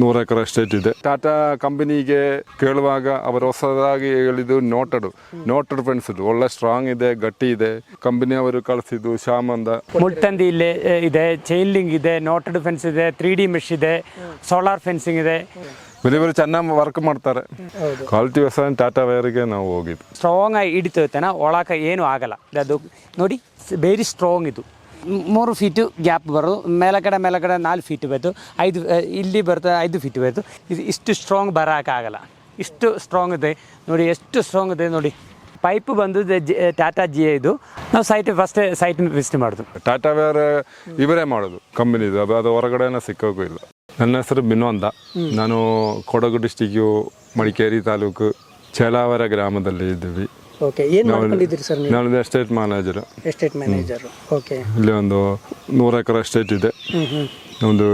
ನೂರು ಎಕರೆ ಎಸ್ಟೇಟ್ ಇದೆ. ಟಾಟಾ ಕಂಪನಿಗೆ ಕೇಳುವಾಗ ಅವರು ಹೊಸದಾಗಿ ಹೇಳಿದ್ದು ನೋಟಡ್ ನೋಟಡ್ ಇದು. ಒಳ್ಳೆ ಸ್ಟ್ರಾಂಗ್ ಇದೆ ಗಟ್ಟಿ ಇದೆ. ಕಂಪನಿ ಅವರು ಕಳಿಸಿದ್ದು ಶಾಮಂದ ಮುಟ್ಟಂದಿ ಮುಳ್ತಂದಿ ಇಲ್ಲಿ ಇದೆ ಚೈನ್ ಲಿಂಕ್ ಇದೆ ನೋಟೆಡ್ ಫೆನ್ಸ್ ಇದೆ ತ್ರೀ ಡಿ ಮೆಶ್ ಇದೆ ಸೋಲಾರ್ ಫೆನ್ಸಿಂಗ್ ಇದೆ. ಇವರು ಚೆನ್ನಾಗಿ ವರ್ಕ್ ಮಾಡ್ತಾರೆ. ಕ್ವಾಲಿಟಿ ವ್ಯವಸಾಯ ಟಾಟಾ ವೈರ್ಗೆ ನಾವು ಹೋಗಿದ್ದು. ಸ್ಟ್ರಾಂಗ್ ಆಗಿ ಹಿಡಿತೈತೆ ಒಳಕ ಏನು ಆಗಲ್ಲ. ಅದು ನೋಡಿ ವೆರಿ ಸ್ಟ್ರಾಂಗ್ ಇದು. ಮೂರು ಫೀಟು ಗ್ಯಾಪ್ ಬರೋದು. ಮೇಲಗಡೆ ಮೇಲಗಡೆ ನಾಲ್ಕು ಫೀಟ್ ಬೇಕು ಐದು ಇಲ್ಲಿ ಬರ್ತದೆ ಐದು ಫೀಟ್ ಬೇಕು ಇದು ಇಷ್ಟು ಸ್ಟ್ರಾಂಗ್ ಬರೋಕ್ಕಾಗಲ್ಲ ಇಷ್ಟು ಸ್ಟ್ರಾಂಗ್ ಇದೆ. ನೋಡಿ ಎಷ್ಟು ಸ್ಟ್ರಾಂಗ್ ಇದೆ ನೋಡಿ. ಪೈಪ್ ಬಂದು ಟಾಟಾ ಜಿ ಇದು. ನಾವು ಸೈಟ್ ಫಸ್ಟ್ ಸೈಟ್ ವಿಸಿಟ್ ಮಾಡೋದು. ಟಾಟಾ ವೇರ್ ಇವರೇ ಮಾಡೋದು ಕಂಪನಿದು ಅದು ಅದು ಹೊರಗಡೆನ ಸಿಕ್ಕೋಕ್ಕೂ ಇಲ್ಲ. ನನ್ನ ಹೆಸರು ವಿನೋಂದ ಅಂತ ನಾನು ಕೊಡಗು ಡಿಸ್ಟಿಕ್ಕು ಮಡಿಕೇರಿ ತಾಲೂಕು ಚೇಲಾವರ ಗ್ರಾಮದಲ್ಲಿ ಇದ್ದೀವಿ. ಓಕೆ ಏನು ಮಾಡ್ಕೊಂಡಿದ್ದೀರಿ ಸರ್ ನೀವು? ನಾನು estate manager estate manager okay ಇಲ್ಲಿ ಒಂದು ನೂರು ಎಕರೆ ಎಸ್ಟೇಟ್ ಇದೆ. ಒಂದು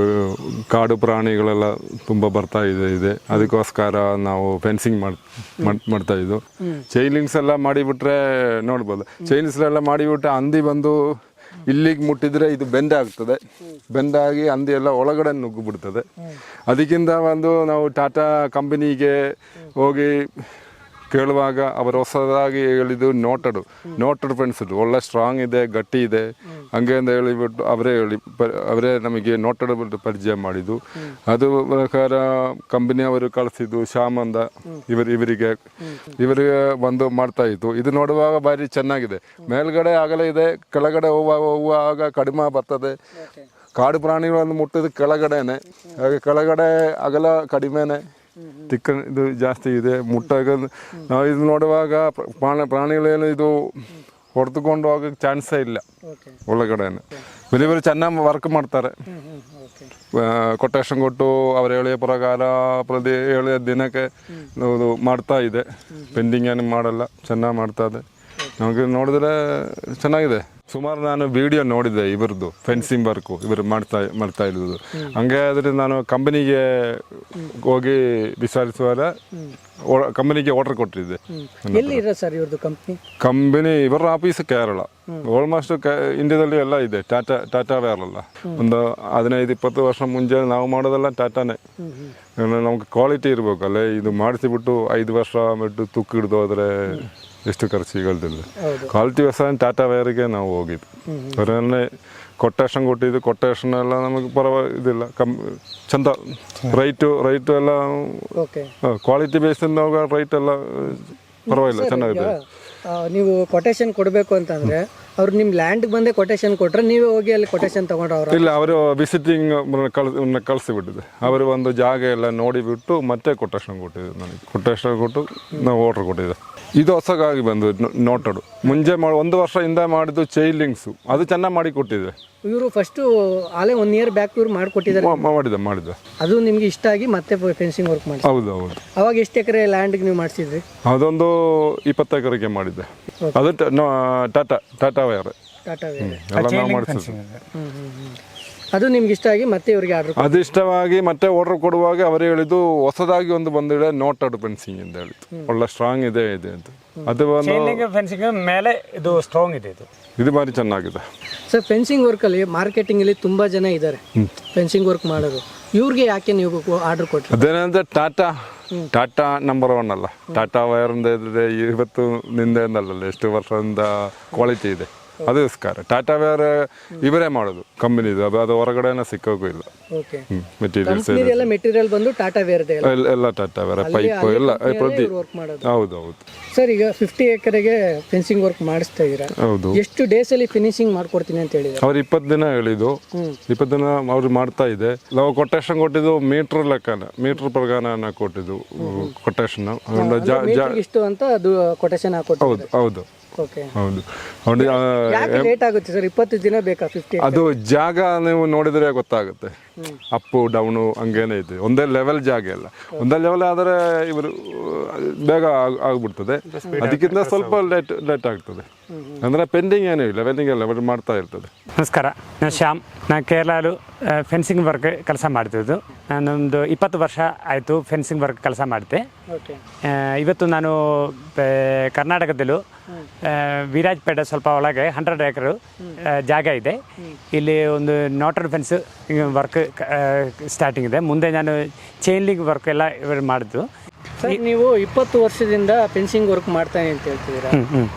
ಕಾಡು ಪ್ರಾಣಿಗಳೆಲ್ಲ ತುಂಬ ಬರ್ತಾ ಇದೆ ಇದೆ. ಅದಕ್ಕೋಸ್ಕರ ನಾವು ಫೆನ್ಸಿಂಗ್ ಮಾಡ್ತಾ ಇದ್ದು. ಚೈನಿಂಗ್ಸ್ ಎಲ್ಲ ಮಾಡಿಬಿಟ್ರೆ ನೋಡ್ಬೋದು. ಚೈನಿಂಗ್ಸ್ ಎಲ್ಲ ಮಾಡಿಬಿಟ್ರೆ ಹಂದಿ ಬಂದು ಇಲ್ಲಿಗೆ ಮುಟ್ಟಿದ್ರೆ ಇದು ಬೆಂದೆ ಆಗ್ತದೆ. ಬೆಂದಾಗಿ ಹಂದಿ ಎಲ್ಲ ಒಳಗಡೆ ನುಗ್ಗಿಬಿಡ್ತದೆ. ಅದಕ್ಕಿಂತ ಒಂದು ನಾವು ಟಾಟಾ ಕಂಪನಿಗೆ ಹೋಗಿ ಕೇಳುವಾಗ ಅವರು ಹೊಸದಾಗಿ ಹೇಳಿದ್ದು ನೋಟಡು ನೋಟಡ್ ಇದು. ಒಳ್ಳೆ ಸ್ಟ್ರಾಂಗ್ ಇದೆ ಗಟ್ಟಿ ಇದೆ. ಹಂಗೆ ಅಂತ ಹೇಳಿಬಿಟ್ಟು ಅವರೇ ಹೇಳಿ ಅವರೇ ನಮಗೆ ನೋಟಡ್ ಪರಿಚಯ ಮಾಡಿದ್ದು. ಅದು ಪ್ರಕಾರ ಕಂಪನಿ ಅವರು ಕಳಿಸಿದ್ದು ಶ್ಯಾಮ್ ಅಂದ ಇವರು ಇವರಿಗೆ. ಇವರಿಗೆ ಬಂದು ಮಾಡ್ತಾ ಇತ್ತು. ಇದು ನೋಡುವಾಗ ಭಾರಿ ಚೆನ್ನಾಗಿದೆ. ಮೇಲ್ಗಡೆ ಆಗಲೇ ಇದೆ ಕೆಳಗಡೆ ಹೋಗುವಾಗ ಹೋಗುವಾಗ ಕಡಿಮೆ ಬರ್ತದೆ. ಕಾಡು ಪ್ರಾಣಿಗಳನ್ನು ಮುಟ್ಟಿದ ಕೆಳಗಡೆನೆ. ಹಾಗೆ ಕೆಳಗಡೆ ಅಗಲ ಕಡಿಮೆನೆ. ತಿಕ್ಕ ಇದು ಜಾಸ್ತಿ ಇದೆ. ಮುಟ್ಟಾಗ ನಾವು ಇದು ನೋಡುವಾಗ ಪ್ರ- ಪ್ರಾಣ ಪ್ರಾಣಿಗಳೇನು ಇದು ಹೊಡೆದುಕೊಂಡು ಹೋಗಕ್ಕೆ ಚಾನ್ಸೇ ಇಲ್ಲ ಓಕೆ ಒಳಗಡೆನೆ. ಬೇರೆ ಬೇರೆ ಚೆನ್ನಾಗಿ ವರ್ಕ್ ಮಾಡ್ತಾರೆ. ಕೊಟೇಶನ್ ಕೊಟ್ಟು ಅವ್ರು ಹೇಳಿದ ಪ್ರಕಾರ ಪ್ರತಿ ಹೇಳಿದ ದಿನಕ್ಕೆ ಇದು ಮಾಡ್ತಾ ಇದೆ. ಪೆಂಡಿಂಗ್ ಏನು ಮಾಡಲ್ಲ. ಚೆನ್ನಾಗಿ ಮಾಡ್ತಾ ಇದೆ. ನಮಗೆ ನೋಡಿದ್ರೆ ಚೆನ್ನಾಗಿದೆ. ಸುಮಾರು ನಾನು ವಿಡಿಯೋ ನೋಡಿದ್ದೆ ಇವ್ರದ್ದು ಫೆನ್ಸಿಂಗ್ ವರ್ಕು ಇವರು ಮಾಡ್ತಾ ಮಾಡ್ತಾ ಇರೋದು. ಹಂಗೆ ಆದ್ರೆ ನಾನು ಕಂಪನಿಗೆ ಹೋಗಿ ವಿಚಾರಿಸುವಾಗ ಕಂಪನಿಗೆ ಆರ್ಡರ್ ಕೊಟ್ಟಿದ್ದೆ. ಎಲ್ಲಿ ಸರ್ ಇವ್ರದ್ದು ಕಂಪ್ನಿ ಕಂಪನಿ ಇವರ ಆಫೀಸ್ ಕೇರಳ. ಆಲ್ಮೋಸ್ಟ್ ಇಂಡಿಯಾದಲ್ಲಿ ಎಲ್ಲ ಇದೆ ಟಾಟಾ ಟಾಟಾ ವೇರ್ ಅಲ್ಲ. ಒಂದು ಹದಿನೈದು ಇಪ್ಪತ್ತು ವರ್ಷ ಮುಂಚೆ ನಾವು ಮಾಡೋದೆಲ್ಲ ಟಾಟಾನೇ ನಮ್ಗೆ ಕ್ವಾಲಿಟಿ ಇರ್ಬೇಕಲ್ಲ ಇದು ಮಾಡಿಸಿಬಿಟ್ಟು ಐದು ವರ್ಷ ಬಿಟ್ಟು ತುಕ್ಕು ಹಿಡಿದು ಹೋದ್ರೆ ಎಷ್ಟು ಖರ್ಚು ಈಗಲ್ದಿಲ್ಲ. ಕ್ವಾಲಿಟಿ ವ್ಯವಸಾಯ ಟಾಟಾ ವೈರಿಗೆ ನಾವು ಹೋಗಿದ್ದು. ಅವರನ್ನೇ ಕೊಟೇಶನ್ ಕೊಟ್ಟಿದ್ದು ಕೊಟೇಶನ್ ಎಲ್ಲ ನಮಗೆ ಪರವಾಗಿ ಇದಿಲ್ಲ. ಕಮ್ ಚಂದ. ರೈಟು ರೈಟು ಎಲ್ಲ ಓಕೆ ಕ್ವಾಲಿಟಿ ಬೇಸಿಂದ ರೈಟ್ ಎಲ್ಲ ಪರವಾಗಿಲ್ಲ ಚೆನ್ನಾಗಿದೆ. ನೀವು ಕೊಟೇಶನ್ ಕೊಡಬೇಕು ಅಂತಂದ್ರೆ ಅವ್ರು ನಿಮ್ಮ ಲ್ಯಾಂಡ್ ಬಂದೆ ಕೊಟೇಶನ್ ಕೊಟ್ರೆ ನೀವೇ ಹೋಗಿ ಅಲ್ಲಿ ಕೊಟೇಶನ್ ತಗೊಂಡ್ರೆ ಅವ್ರು ಇಲ್ಲ ಅವರು ವಿಸಿಟಿಂಗ್ ಕಳ್ಸಿ ಬಿಟ್ಟಿದೆ ಅವರು ಒಂದು ಜಾಗ ಎಲ್ಲ ನೋಡಿಬಿಟ್ಟು ಮತ್ತೆ ಕೊಟೇಶನ್ ಕೊಟ್ಟಿದ್ದು ನನಗೆ. ಕೊಟೇಶನ್ ಕೊಟ್ಟು ನಾವು ಆರ್ಡರ್ ಕೊಟ್ಟಿದ್ದೆ. ಇದು ಹೊಸಗಾಗಿ ಬಂದು ನೋಟಡು. ಮುಂಜೆ ಮಾಡಿ ಒಂದು ವರ್ಷ ಹಿಂದೆ ಮಾಡಿದ್ದು ಚೈಲಿಂಗ್ಸು ಅದು ಚೆನ್ನಾಗಿ ಮಾಡಿ ಕೊಟ್ಟಿದೆ. ಇವರು ಫಸ್ಟು ಆಲೇ ಒನ್ ಇಯರ್ ಬ್ಯಾಕ್ ಇವ್ರು ಮಾಡಿಕೊಟ್ಟಿದ್ದಾರೆ ಮಾಡಿದೆ ಮಾಡಿದೆ. ಅದು ನಿಮ್ಗೆ ಇಷ್ಟ ಆಗಿ ಮತ್ತೆ ಫೆನ್ಸಿಂಗ್ ವರ್ಕ್ ಮಾಡಿ ಹೌದು ಹೌದು. ಅವಾಗ ಎಷ್ಟು ಎಕರೆ ಲ್ಯಾಂಡ್ಗೆ ನೀವು ಮಾಡಿಸಿದ್ರಿ? ಅದೊಂದು ಇಪ್ಪತ್ತು ಎಕರೆಗೆ ಮಾಡಿದ್ದೆ. ಅದು ಟಾಟಾ ಟಾಟಾ ವೇರ್ ಟಾಟಾ ವೇರ್ ಎಲ್ಲ ನಾವು ಮಾಡಿಸಿದ್ದು. ಹ್ಮ್ ಹ್ಮ್ ಹ್ಮ್. ಅದು ನಿಮ್ಗೆ ಇಷ್ಟ ಆಗಿ ಮತ್ತೆ ಇವ್ರಿಗೆ ಆರ್ಡರ್ ಅದು ಇಷ್ಟವಾಗಿ ಮತ್ತೆ ಆರ್ಡರ್ ಕೊಡುವಾಗ ಅವರು ಹೇಳಿದ್ದು ಹೊಸದಾಗಿ ಒಂದು ಬಂದಿದೆ ನೋಟಡ್ ಫೆನ್ಸಿಂಗ್ ಅಂತ ಹೇಳಿದ್ದು ಒಳ್ಳೆ ಸ್ಟ್ರಾಂಗ್ ಇದೆ ಇದೆ ಅಂತ. ಅದು ಒಂದು ಫೆನ್ಸಿಂಗ್ ಮೇಲೆ ಇದು ಸ್ಟ್ರಾಂಗ್ ಇದೆ ಇದು. ಇದು ಭಾರಿ ಚೆನ್ನಾಗಿದೆ. ಸರ್ ಫೆನ್ಸಿಂಗ್ ವರ್ಕಲ್ಲಿ ಮಾರ್ಕೆಟಿಂಗಲ್ಲಿ ತುಂಬ ಜನ ಇದ್ದಾರೆ. ಫೆನ್ಸಿಂಗ್ ವರ್ಕ್ ಮಾಡೋರು. ಇವ್ರಿಗೆ ಯಾಕೆ ನೀವು ಆರ್ಡರ್ ಕೊಟ್ಟರು ಅದೇನಂದ್ರೆ ಟಾಟಾ ಟಾಟಾ ನಂಬರ್ ಒನ್ ಅಲ್ಲ. ಟಾಟಾ ವೈರ್ ಇದೆ ಇವತ್ತು ನಿಂದೆಂದಲ್ಲ ಎಷ್ಟು ವರ್ಷದಿಂದ ಕ್ವಾಲಿಟಿ ಇದೆ. ಅದಕ್ಕೋಸ್ಕರ ಟಾಟಾ ವೇರ್ ಇವರೇ ಮಾಡೋದು ಕಂಪನಿದು ಅದು ಅದು ಹೊರಗಡೆನ ಸಿಕ್ಕೋಕ್ಕೂ ಇಲ್ಲ. ಓಕೆ ಮೆಟೀರಿಯಲ್ಸ್ ಎಲ್ಲ ಮೆಟೀರಿಯಲ್ ಬಂದು ಟಾಟಾ ವೇರ್ದೆ ಎಲ್ಲ ಎಲ್ಲ ಟಾಟಾ ವೇರ್ ಪೈಪ್ ಎಲ್ಲ ಪ್ರತಿ ಹೌದು ಹೌದು ಸರ್ ಈಗ ಫಿಫ್ಟಿ ಎಕರೆಗೆ ಫೆನ್ಸಿಂಗ್ ವರ್ಕ್ ಮಾಡಿಸ್ತಾ ಇದ್ದೀರಾ? ಹೌದು. ಎಷ್ಟು ಡೇಸಲ್ಲಿ ಫಿನಿಶಿಂಗ್ ಮಾಡ್ಕೊಡ್ತೀನಿ ಅಂತ ಹೇಳಿದ್ರು ಅವ್ರು ಇಪ್ಪತ್ತು ದಿನ ಹೇಳಿದ್ದು. ಇಪ್ಪತ್ತು ದಿನ ಅವ್ರು ಮಾಡ್ತಾ ಇದೆ. ನಾವು ಕೊಟೇಶನ್ ಕೊಟ್ಟಿದ್ದು ಮೀಟರ್ ಲೆಕ್ಕನ ಮೀಟರ್ ಪ್ರಗಾನ ಕೊಟ್ಟಿದ್ದು ಕೊಟೇಶನ್ ಇಷ್ಟು ಅಂತ ಅದು ಕೊಟೇಶನ್ ಹಾಕೊಟ್ಟು ಹೌದು ಹೌದು. ಹೌದು. ಲೇಟ್ ಆಗುತ್ತೆ ಸರ್? ಇಪ್ಪತ್ತು ದಿನ ಬೇಕಾ ಫಿಫ್ಟಿ ಅದು ಜಾಗ ನೀವು ನೋಡಿದ್ರೆ ಗೊತ್ತಾಗುತ್ತೆ. ಅಪ್ಪು ಡೌನು ಹಂಗೇನೆ ಇದೆ. ಒಂದೇ ಲೆವೆಲ್ ಜಾಗ ಎಲ್ಲ ಒಂದೇ ಲೆವೆಲ್ ಆದರೆ ಇವರು ಬೇಗ ಆಗ್- ಆಗ್ಬಿಡ್ತದೆ. ಅದಕ್ಕಿಂತ ಸ್ವಲ್ಪ ಲೇಟ್ ಲೇಟ್ ಆಗ್ತದೆ. ಅಂದ್ರೆ ಪೆಂಡಿಂಗ್ ಏನೂ ಇಲ್ಲ. ಪೆಂಡಿಂಗ್ ಎಲ್ಲ ಬಟ್ ಮಾಡ್ತಾ ಇರ್ತದೆ. ನಮಸ್ಕಾರ. ನಾನು ಶ್ಯಾಮ್. ನಾನು ಕೇರಳ ಫೆನ್ಸಿಂಗ್ ವರ್ಕ್ ಕೆಲಸ ಮಾಡ್ತಿದ್ದು ನಾನೊಂದು ಇಪ್ಪತ್ತು ವರ್ಷ ಆಯಿತು ಫೆನ್ಸಿಂಗ್ ವರ್ಕ್ ಕೆಲಸ ಮಾಡಿದೆ ಇವತ್ತು ನಾನು ಕರ್ನಾಟಕದಲ್ಲೂ ವಿರಾಜ್ಪೇಟೆ ಸ್ವಲ್ಪ ಒಳಗೆ ಹಂಡ್ರೆಡ್ ಏಕರು ಜಾಗ ಇದೆ. ಇಲ್ಲಿ ಒಂದು ನೋಟರ್ ಫೆನ್ಸ್ ವರ್ಕ್ ಸ್ಟಾರ್ಟಿಂಗ್ ಇದೆ. ಮುಂದೆ ನಾನು ಚೈನ್ ಲಿಂಕ್ ವರ್ಕ್ ಎಲ್ಲ ಮಾಡಿದ್ದು. ಸರ್ ನೀವು ಇಪ್ಪತ್ತು ವರ್ಷದಿಂದ ಫೆನ್ಸಿಂಗ್ ವರ್ಕ್ ಮಾಡ್ತಾನೆ ಅಂತ ಹೇಳ್ತಿದ್ದೀರಾ?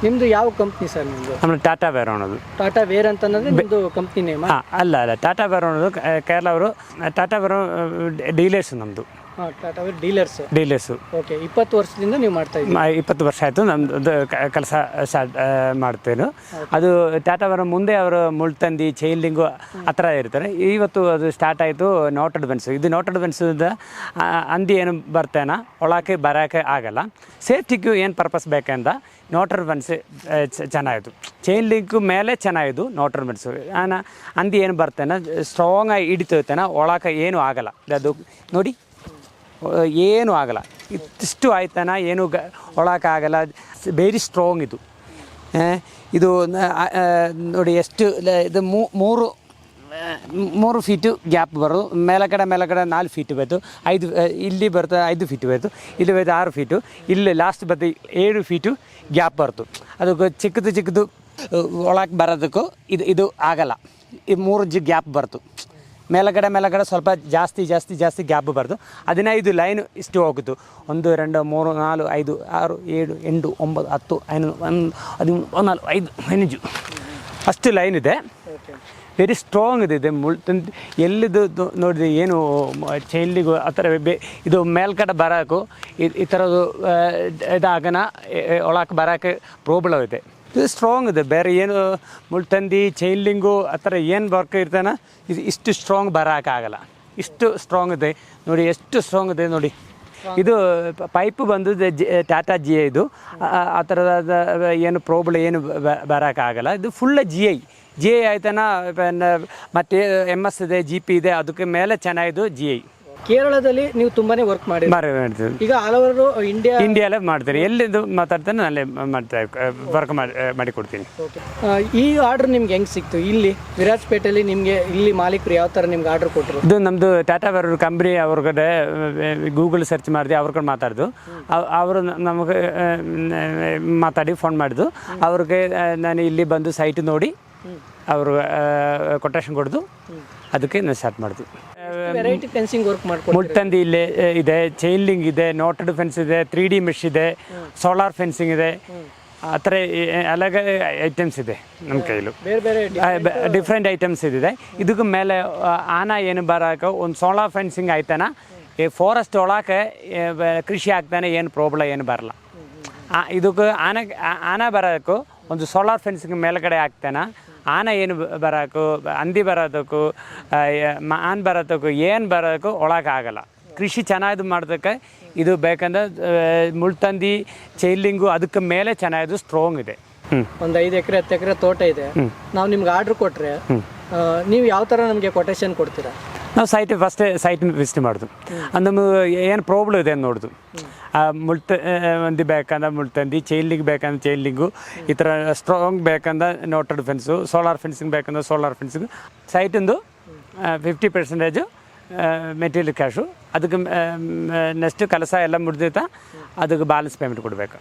ನಿಮ್ದು ಯಾವ ಕಂಪ್ನಿ ಸರ್ ನಿಮ್ದು? ನಮ್ಮ ಟಾಟಾ ಬೇರೆ ಅನ್ನೋದು. ಟಾಟಾ ವೇರ್ ಅಂತ ಅನ್ನೋದು ನಿಮ್ದು ಕಂಪ್ನಿ ನೇಮ್ ಅಲ್ಲ ಅಲ್ಲ. ಟಾಟಾ ಬೇರೆ ಅನ್ನೋದು ಕೇರಳ ಅವರು ಟಾಟಾ ಬೇರೆ ಡೀಲರ್ಸ್ ನಮ್ಮದು ಟಾಟಾ ಡೀಲರ್ಸ್ ಡೀಲರ್ಸು ಓಕೆ ಇಪ್ಪತ್ತು ವರ್ಷದಿಂದ ನೀವು ಮಾಡ್ತಾ ಇದ್ದೀರಾ? ಮ- ಇಪ್ಪತ್ತು ವರ್ಷ ಆಯಿತು ನಮ್ಮದು ಕೆಲಸ ಸ್ಟಾರ್ಟ್ ಮಾಡ್ತೇನೆ. ಅದು ಟಾಟಾ ಅವರ ಮುಂದೆ ಅವರು ಮುಳ್ತಂದಿ ಚೈಲ್ಡಿಂಗು ಆ ಥರ ಇರ್ತಾರೆ. ಇವತ್ತು ಅದು ಸ್ಟಾರ್ಟ್ ಆಯಿತು ನೋಟ್ ಅಡ್ವೆನ್ಸ್ ಇದು ನೋಟ್ ಅಡ್ವೆನ್ಸಿಂದ ಅಂದಿ ಏನು ಬರ್ತೇನ? ಒಳಕ್ಕೆ ಬರೋಕ್ಕೆ ಆಗಲ್ಲ. ಸೇಫ್ಟಿಗೂ ಏನು ಪರ್ಪಸ್ ಬೇಕಂದ ನೋಟರ್ ಬನ್ಸ್ ಚೆನ್ನಾಗಿತ್ತು. ಚೈನ್ ಲಿಂಕ್ ಮೇಲೆ ಚೆನ್ನಾಗಿದ್ದು ನೋಟರ್ ಬನ್ಸು ಆನ ಅಂದಿ ಏನು ಬರ್ತೇನೆ? ಸ್ಟ್ರಾಂಗ್ ಆಗಿ ಹಿಡಿತೇನ ಒಳಕ್ಕೆ ಏನೂ ಆಗಲ್ಲ. ಅದು ನೋಡಿ. ಏನು ಆಗಲ್ಲ. ಇಷ್ಟು ಆಯ್ತಾನ, ಏನು ಗ, ಒಳಕ್ಕಾಗಲ್ಲ. ವೆರಿ ಸ್ಟ್ರಾಂಗ್ ಇದು. ಇದು ನೋಡಿ ಎಷ್ಟು ಇದು ಮೂರು ಮೂರು ಫೀಟು ಗ್ಯಾಪ್ ಬರೋದು. ಮೇಲಕಡೆ ಮೇಲಕಡೆ ನಾಲ್ಕು ಫೀಟ್ ಬೇಕು ಐದು ಇಲ್ಲಿ ಬರ್ತದೆ, ಐದು ಫೀಟ್ ಬೇಕು ಇಲ್ಲಿ ಬರ್ತದೆ ಆರು ಫೀಟು ಇಲ್ಲಿ ಲಾಸ್ಟ್ ಬರ್ತದೆ ಏಳು ಫೀಟು ಗ್ಯಾಪ್ ಬರ್ತು ಅದು ಚಿಕ್ಕದು ಚಿಕ್ಕದು ಒಳಗೆ ಬರೋದಕ್ಕೂ ಇದು ಇದು ಆಗಲ್ಲ. ಈ ಮೂರು ಜಿ ಗ್ಯಾಪ್ ಬರ್ತು ಮೇಲಗಡೆ ಮೇಲಗಡೆ ಸ್ವಲ್ಪ ಜಾಸ್ತಿ ಜಾಸ್ತಿ ಜಾಸ್ತಿ ಗ್ಯಾಪ್ ಬರ್ದು. ಹದಿನೈದು ಲೈನ್ ಇಷ್ಟು ಹೋಗುದು. ಒಂದು ಎರಡು ಮೂರು ನಾಲ್ಕು ಐದು ಆರು ಏಳು ಎಂಟು ಒಂಬತ್ತು ಹತ್ತು ಐನೂರು ಒಂದು ಹದಿಮೂರು ನಾಲ್ಕು ಐದು ಹದಿನೈದು. ಅಷ್ಟು ಲೈನ್ ಇದೆ. ವೆರಿ ಸ್ಟ್ರಾಂಗ್ ಇದೆ. ಇದೆ ಮುಳ್ ಎಲ್ಲಿದು ನೋಡಿದೆ ಏನು ಚೈಲ್ಡಿಗೂ ಆ ಥರ ಬೇ ಇದು ಮೇಲ್ಕಡೆ ಬರೋಕ್ಕೂ ಈ- ಈ ಥರದ್ದು ಇದಾಗನ ಒಳಕ್ಕೆ ಬರೋಕ್ಕೆ ಪ್ರಾಬ್ಲಮ್ ಇದೆ. ಇದು ಸ್ಟ್ರಾಂಗ್ ಇದೆ. ಬೇರೆ ಏನು ಮುಳ್ತಂದಿ ಚೈನ್ಲಿಂಗು ಆ ಥರ ಏನು ವರ್ಕ್ ಇರ್ತಾನೆ, ಇದು ಇಷ್ಟು ಸ್ಟ್ರಾಂಗ್ ಬರೋಕ್ಕಾಗಲ್ಲ ಇಷ್ಟು ಸ್ಟ್ರಾಂಗ್ ಇದೆ. ನೋಡಿ, ಎಷ್ಟು ಸ್ಟ್ರಾಂಗ್ ಇದೆ ನೋಡಿ. ಇದು ಪೈಪ್ ಬಂದು ಟಾಟಾ ಜಿ ಐ ಇದು. ಆ- ಥರದ ಏನು ಪ್ರಾಬ್ಲಮ್ ಏನು ಬರೋಕ್ಕಾಗಲ್ಲ ಇದು full G I G I ಆಯ್ತಾನ ಮತ್ತು ಎಂ ಎಸ್ ಇದೆ ಜಿ ಪಿ ಇದೆ, ಅದಕ್ಕೆ ಮೇಲೆ ಚೆನ್ನಾಗಿದ್ದು ಜಿ ಐ ಕೇರಳದಲ್ಲಿ ನೀವು ತುಂಬಾನೇ ವರ್ಕ್ ಮಾಡಿ ಮಾಡ್ತೀವಿ ಈಗ ಹಲವರು ಇಂಡಿಯಾ ಇಂಡಿಯಲ್ಲೇ ಮಾಡ್ತಾರೆ. ಎಲ್ಲಿದ್ದು ಮಾತಾಡ್ತಾನೆ ಅಲ್ಲೇ ಮಾಡ್ತಾ ವರ್ಕ್ ಮಾಡಿ ಕೊಡ್ತೀನಿ ಆ, ಈ ಆರ್ಡರ್ ನಿಮ್ಗೆ ಹೆಂಗ್ ಸಿಕ್ತು? ಇಲ್ಲಿ ವಿರಾಜ್ಪೇಟೆಯಲ್ಲಿ ನಿಮ್ಗೆ ಇಲ್ಲಿ ಮಾಲೀಕರು ಯಾವ ತರ ನಿಮ್ಗೆ ಆರ್ಡರ್ ಕೊಟ್ಟರು ಇದು ನಮ್ಮದು ಟಾಟಾ ಬೇರೆ ಕಂಪ್ನಿ ಅವ್ರಗಡೆ ಗೂಗಲ್ ಸರ್ಚ್ ಮಾಡಿದೆ ಅವ್ರ ಕಡೆ ಮಾತಾಡ್ದು. ಅವರು ನಮಗೆ ಆ, ಮಾತಾಡಿ ಫೋನ್ ಮಾಡಿದ್ದು. ಅವ್ರಿಗೆ ಆ, ನಾನು ಇಲ್ಲಿ ಬಂದು ಸೈಟ್ ನೋಡಿ ಅವರು ಕೊಟೇಶನ್ ಕೊಡ್ದು ಅದಕ್ಕೆ ನಾನು ಸ್ಟಾರ್ಟ್ ಮಾಡಿದ್ವಿ ವೆರೈಟಿ ಫೆನ್ಸಿಂಗ್ ವರ್ಕ್ ಮಾಡ್ಕೊಂಡು ಮುಳ್ತಂದಿ ಇಲ್ಲೇ ಇದೆ ಚೈನ್ಲಿಂಗ್ ಇದೆ ನೋಟೆಡ್ ಫೆನ್ಸ್ ಇದೆ ತ್ರೀ ಡಿ ಮೆಶ್ ಇದೆ ಸೋಲಾರ್ ಫೆನ್ಸಿಂಗ್ ಇದೆ. ಆ ಥರ ಅಲಗ ಐಟಮ್ಸ್ ಇದೆ ನಮ್ಮ ಕೈಲೂ. ಬೇರೆ ಬೇರೆ ಡಿಫ್ರೆಂಟ್ ಐಟಮ್ಸ್ ಇದೆ ಇದಕ್ಕೆ ಮೇಲೆ ಆನ ಏನು ಬರೋಕೆ ಒಂದು ಸೋಲಾರ್ ಫೆನ್ಸಿಂಗ್ ಆಯ್ತಾನ? ಈ ಫಾರೆಸ್ಟ್ ಒಳಗೆ ಕೃಷಿ ಆಗ್ತಾನೆ ಏನು ಪ್ರಾಬ್ಲಮ್ ಏನು ಬರಲ್ಲ. ಇದಕ್ಕೆ ಆನೆ ಆನೆ ಆನ ಬರೋಕ್ಕೂ ಒಂದು ಸೋಲಾರ್ ಫೆನ್ಸಿಂಗ್ ಮೇಲ್ಗಡೆ ಹಾಕ್ತಾನ? ಆನ ಏನು ಬರೋಕು ಬರೋಕ್ಕೂ ಹಂದಿ ಬರೋದಕ್ಕೂ ಆನ್ ಬರೋದಕ್ಕೂ ಏನು ಬರೋದಕ್ಕೂ ಒಳಗಾಗಲ್ಲ. ಕೃಷಿ ಚೆನ್ನಾಗಿ ಮಾಡೋದಕ್ಕೆ ಇದು ಬೇಕಂದ್ರೆ ಮುಳ್ತಂದಿ ಚೈಲಿಂಗು ಅದಕ್ಕೆ ಮೇಲೆ ಚೆನ್ನಾಗಿದ್ದು ಸ್ಟ್ರಾಂಗ್ ಇದೆ. ಒಂದು ಐದು ಎಕರೆ ಹತ್ತು ಎಕರೆ ತೋಟ ಇದೆ. ನಾವು ನಿಮ್ಗೆ ಆರ್ಡ್ರ್ ಕೊಟ್ಟರೆ ನೀವು ಯಾವ ತರ ನಮಗೆ ಕೊಟೇಶನ್ ಕೊಡ್ತೀರಾ? ನಾವು ಸೈಟ್ ಫಸ್ಟೇ ಸೈಟ್ ವಿಸಿಟ್ ಮಾಡೋದು. ನಮ್ಮ ಏನು ಪ್ರಾಬ್ಲಮ್ ಇದೆ ಅಂತ ನೋಡೋದು. ಮುಳ್ತ ಮಂದಿ ಬೇಕಂದ್ರೆ ಮುಳ್ತಂದಿ ಚೈಲ್ಡಿಂಗ್ ಬೇಕಂದ್ರೆ ಚೈಲ್ಡಿಂಗು ಈ ಥರ ಸ್ಟ್ರಾಂಗ್ ಬೇಕಂದ್ರೆ ನೋಟೆಡ್ ಫೆನ್ಸು ಸೋಲಾರ್ ಫೆನ್ಸಿಂಗ್ ಬೇಕಂದ್ರೆ ಸೋಲಾರ್ ಫೆನ್ಸಿಂಗ್ ಸೈಟಿಂದು ಫಿಫ್ಟಿ ಪರ್ಸೆಂಟೇಜು ಮೆಟೀರಿಯಲ್ ಕ್ಯಾಶು ಅದಕ್ಕೆ ನೆಕ್ಸ್ಟ್ ಕೆಲಸ ಎಲ್ಲ ಮುಗ್ದೈತ ಅದಕ್ಕೆ ಬ್ಯಾಲೆನ್ಸ್ ಪೇಮೆಂಟ್ ಕೊಡಬೇಕು